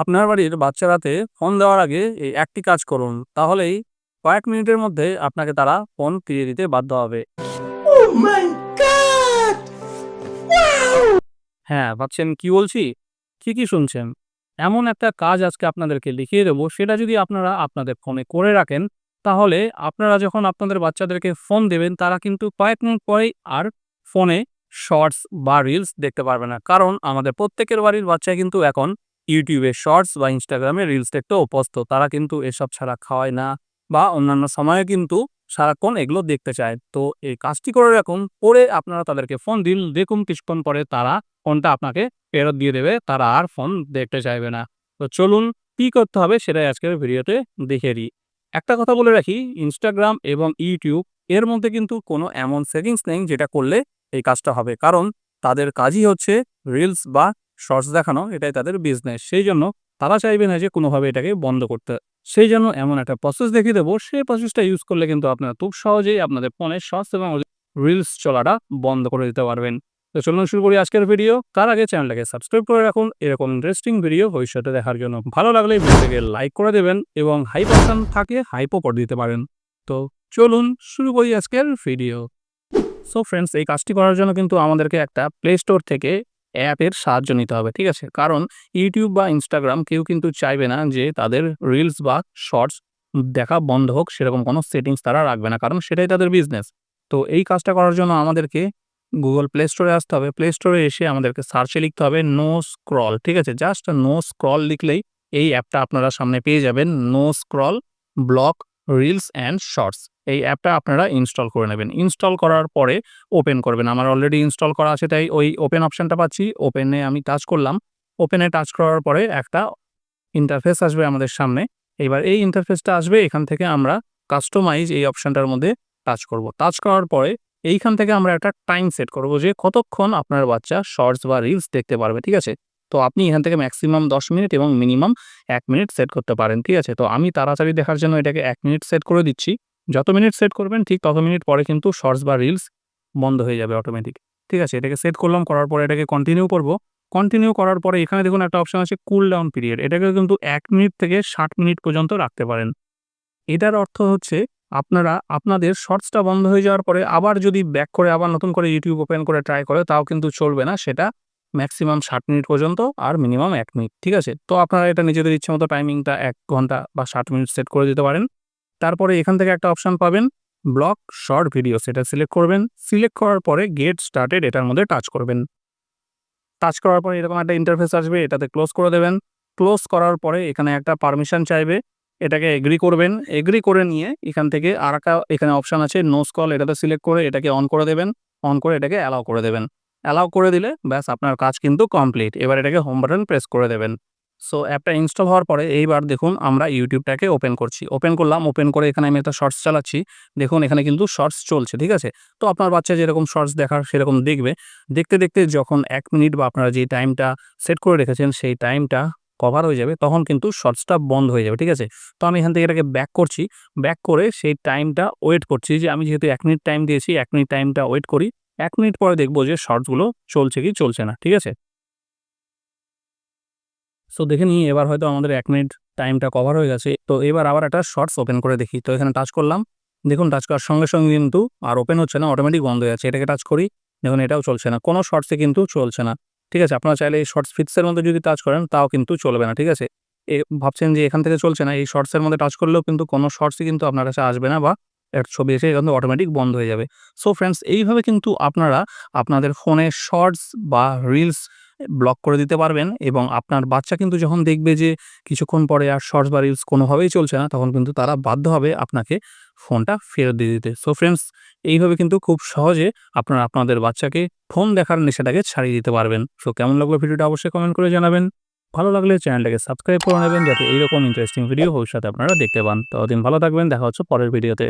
আপনার বাড়ির বাচ্চারাতে ফোন দেওয়ার আগে এই একটি কাজ করুন। তাহলেই কয়েক মিনিটের মধ্যে আপনাকে তারা ফোন ফিরিয়ে দিতে বাধ্য হবে। Oh! হ্যাঁ ভাবছেন কি বলছি? ঠিকই শুনছেন। এমন একটা কাজ আজকে আপনাদেরকে লিখিয়ে দেবো। সেটা যদি আপনারা আপনাদের ফোনে করে রাখেন তাহলে আপনারা যখন আপনাদের বাচ্চাদেরকে ফোন দেবেন তারা কিন্তু কয়েক মিনিট পরেই আর ফোনে শর্টস বা রিলস দেখতে পারবে না। কারণ আমাদের প্রত্যেকের বাড়ির বাচ্চা কিন্তু এখন ইউটিউবে শর্টস বা ইনস্টাগ্রামে রিলস দেখতে অভ্যস্ত। তারা কিন্তু এসব ছাড়া খাওয়ায় না বা অন্যান্য সময়ে কিন্তু সারাক্ষণ এগুলো দেখতে চায়। তো এই কাজটি করে রাখুন পরে আপনারা তাদেরকে ফোন দিন, দেখুন কিছুক্ষণ পরে তারা ফোনটা আপনাকে ফেরত দিয়ে দেবে, তারা আর ফোন দেখতে চাইবে না। তো চলুন, কী করতে হবে সেটাই আজকের ভিডিওতে দেখে দিই একটা কথা বলে রাখি ইনস্টাগ্রাম এবং ইউটিউব এর মধ্যে কিন্তু কোনো এমন সেটিংস নেই যেটা করলে এই কাজটা হবে। কারণ তাদের কাজই হচ্ছে রিলস বা শর্টস দেখানো, এটাই তাদের বিজনেস সেই জন্য তারা চাইবে না যে কোনোভাবে এটাকে বন্ধ করতে। সেই জন্য এমন একটা প্রসেস দেখিয়ে দেবো। সেই প্রসেসটা ইউজ করলে কিন্তু আপনারা খুব সহজেই আপনাদের ফোনের শর্টস এবং রিলস চলাটা বন্ধ করে দিতে পারবেন। তো চলুন শুরু করি আজকের ভিডিও তার আগে চ্যানেলটাকে সাবস্ক্রাইব করে রাখুন। এরকম ইন্টারেস্টিং ভিডিও ভবিষ্যতে দেখার জন্য। ভালো লাগলে ভিডিওটাকে লাইক করে দেবেন এবং হাইপ অপশন থাকে হাইপও করে দিতে পারেন। তো চলুন শুরু করি আজকের ভিডিও সো ফ্রেন্ডস এই কাজটি করার জন্য কিন্তু আমাদেরকে একটা প্লে স্টোর থেকে অ্যাপের সাহায্য নিতে হবে, ঠিক আছে? কারণ ইউটিউব বা ইনস্টাগ্রাম কেউ কিন্তু চাইবে না যে তাদের রিলস বা শর্টস দেখা বন্ধ হোক, সেরকম কোনো সেটিংস তারা রাখবে না, কারণ সেটাই তাদের বিজনেস তো এই কাজটা করার জন্য আমাদেরকে গুগল প্লে স্টোরে আসতে হবে। প্লে স্টোরে এসে আমাদেরকে সার্চে লিখতে হবে নো স্ক্রল ঠিক আছে? জাস্ট নো স্ক্রল লিখলেই এই অ্যাপটা আপনারা সামনে পেয়ে যাবেন। No scroll block reels and shorts এই অ্যাপটা আপনারা ইনস্টল করে নেবেন। ইনস্টল করার পরে ওপেন করবেন। আমার অলরেডি ইনস্টল করা আছে, তাই ওই ওপেন অপশানটা পাচ্ছি। ওপেনে আমি টাচ করলাম। ওপেনে টাচ করার পরে একটা ইন্টারফেস আসবে আমাদের সামনে। এবার এই ইন্টারফেসটা আসবে, এখান থেকে আমরা কাস্টমাইজ এই অপশানটার মধ্যে টাচ করব। টাচ করার পরে এইখান থেকে আমরা একটা টাইম সেট করব যে কতক্ষণ আপনার বাচ্চা শর্টস বা রিলস দেখতে পারবে, ঠিক আছে? তো আপনি এখান থেকে ম্যাক্সিমাম দশ মিনিট এবং মিনিমাম এক মিনিট সেট করতে পারেন, ঠিক আছে? তো আমি তাড়াতাড়ি দেখার জন্য এটাকে এক মিনিট সেট করে দিচ্ছি। যত মিনিট সেট করবেন, ঠিক তত মিনিট পরে কিন্তু শর্টস বা রিলস বন্ধ হয়ে যাবে অটোমেটিক ঠিক আছে? এটাকে সেট করলাম, করার পরে এটাকে কন্টিনিউ করব। কন্টিনিউ করার পরে এখানে দেখুন একটা অপশন আছে কুল ডাউন পিরিয়ড এটাকে কিন্তু এক মিনিট থেকে ষাট মিনিট পর্যন্ত রাখতে পারেন। এটার অর্থ হচ্ছে আপনারা, আপনাদের শর্টসটা বন্ধ হয়ে যাওয়ার পরে আবার যদি ব্যাক করে, আবার নতুন করে ইউটিউব ওপেন করে ট্রাই করে, তাও কিন্তু চলবে না। সেটা ম্যাক্সিমাম ষাট মিনিট পর্যন্ত আর মিনিমাম এক মিনিট ঠিক আছে? তো আপনারা এটা নিজেদের ইচ্ছে মতো টাইমিংটা এক ঘণ্টা বা ষাট মিনিট সেট করে দিতে পারেন। তারপরে এখান থেকে একটা অপশান পাবেন ব্লক শর্ট ভিডিও সেটা সিলেক্ট করবেন। সিলেক্ট করার পরে গেট স্টার্টেড এটার মধ্যে টাচ করবেন। টাচ করার পরে এরকম একটা ইন্টারফেস আসবে, এটাতে ক্লোজ করে দেবেন। ক্লোজ করার পরে এখানে একটা পারমিশন চাইবে। এটাকে এগ্রি করবেন। এগ্রি করে নিয়ে এখান থেকে আর একটা এখানে অপশান আছে নো স্কল এটাতে সিলেক্ট করে এটাকে অন করে দেবেন। অন করে এটাকে অ্যালাউ করে দেবেন। অ্যালাউ করে দিলে ব্যাস আপনার কাজ কিন্তু কমপ্লিট এবার এটাকে হোম বাটন প্রেস করে দেবেন। সো অ্যাপটা ইনস্টল হওয়ার পরে এইবার দেখুন আমরা ইউটিউবটাকে ওপেন করছি। ওপেন করলাম ওপেন করে এখানে আমি একটা শর্টস চালাচ্ছি। দেখুন এখানে কিন্তু শর্টস চলছে, ঠিক আছে? তো আপনার বাচ্চা যেরকম শর্টস দেখার সেরকম দেখবে। দেখতে দেখতে যখন এক মিনিট বা আপনারা যে টাইমটা সেট করে রেখেছেন, সেই টাইমটা কভার হয়ে যাবে, তখন কিন্তু শর্টসটা বন্ধ হয়ে যাবে, ঠিক আছে? তো আমি এখান থেকে এটাকে ব্যাক করছি। ব্যাক করে সেই টাইমটা ওয়েট করছি যে আমি যেহেতু এক মিনিট টাইম দিয়েছি, এক মিনিট টাইমটা ওয়েট করি। এক মিনিট পরে দেখব যে শর্টসগুলো চলছে কি চলছে না, ঠিক আছে? সো দেখে নিই, এবার হয়তো আমাদের এক মিনিট টাইমটা কভার হয়ে গেছে। তো, এবার আবার একটা শর্টস ওপেন করে দেখি। তো, এখানে টাচ করলাম। দেখুন টাচ করার সঙ্গে সঙ্গে কিন্তু আর ওপেন হচ্ছে না অটোমেটিক বন্ধ হয়ে যাচ্ছে। এটাকে টাচ করি, দেখুন, এটাও চলছে না। কোনো শর্টসে কিন্তু চলছে না। ঠিক আছে, আপনারা চাইলে এই শর্টস ফিক্সের মধ্যে যদি টাচ করেন, তাও কিন্তু চলবে না। ঠিক আছে? এ, ভাবছেন যে এখান থেকে চলছে না, এই শর্টসের মধ্যে টাচ করলেও কিন্তু কোনো শর্টসই কিন্তু আপনার কাছে আসবে না বা একটা ছবি এসে কিন্তু অটোমেটিক বন্ধ হয়ে যাবে। সো ফ্রেন্ডস এইভাবে কিন্তু আপনারা আপনাদের ফোনে শর্টস বা রিলস ব্লক করে দিতে পারবেন এবং আপনার বাচ্চা কিন্তু যখন দেখবে যে কিছুক্ষণ পরে আর শর্টস বা রিলস কোনোভাবেই চলছে না, তখন কিন্তু তারা বাধ্য হবে আপনাকে ফোনটা ফেরত দিয়ে দিতে। সো ফ্রেন্ডস এইভাবে কিন্তু খুব সহজে আপনারা আপনাদের বাচ্চাকে ফোন দেখার নেশাটাকে ছাড়িয়ে দিতে পারবেন। সো কেমন লাগল ভিডিওটা অবশ্যই কমেন্ট করে জানাবেন। ভালো লাগলে চ্যানেলটাকে সাবস্ক্রাইব করে নেবেন যাতে এইরকম ইন্টারেস্টিং ভিডিও ভবিষ্যতে আপনারা দেখতে পান। ততদিন ভালো থাকবেন, দেখা হচ্ছে পরের ভিডিওতে